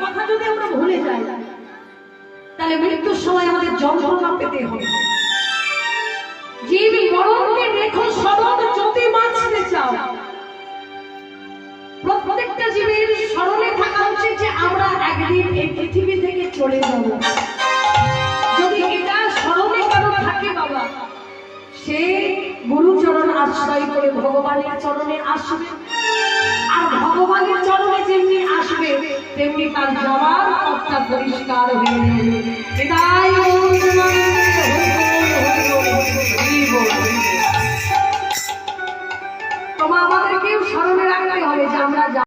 কথা যদি আমরা ভুলে যাই তাহলে মৃত্যুর সময় আমাদের যন্ত্রণা পেতে হবে। প্রত্যেকটা জীবের স্মরণে থাকা উচিত যে আমরা একদিন এই পৃথিবী থেকে চলে যাব। যদি এটা স্মরণে কারও থাকে বাবা? সে গুরুচরণ আশ্রয় করে ভগবানের চরণে আসবে। আর ভগবানের চরণে যেমনি আসবে, তেমনি তার যাওয়ার পথটা পরিষ্কার হয়ে যাবে। তোমা আমাদেরকে স্মরণে রাখতে হবে যে আমরা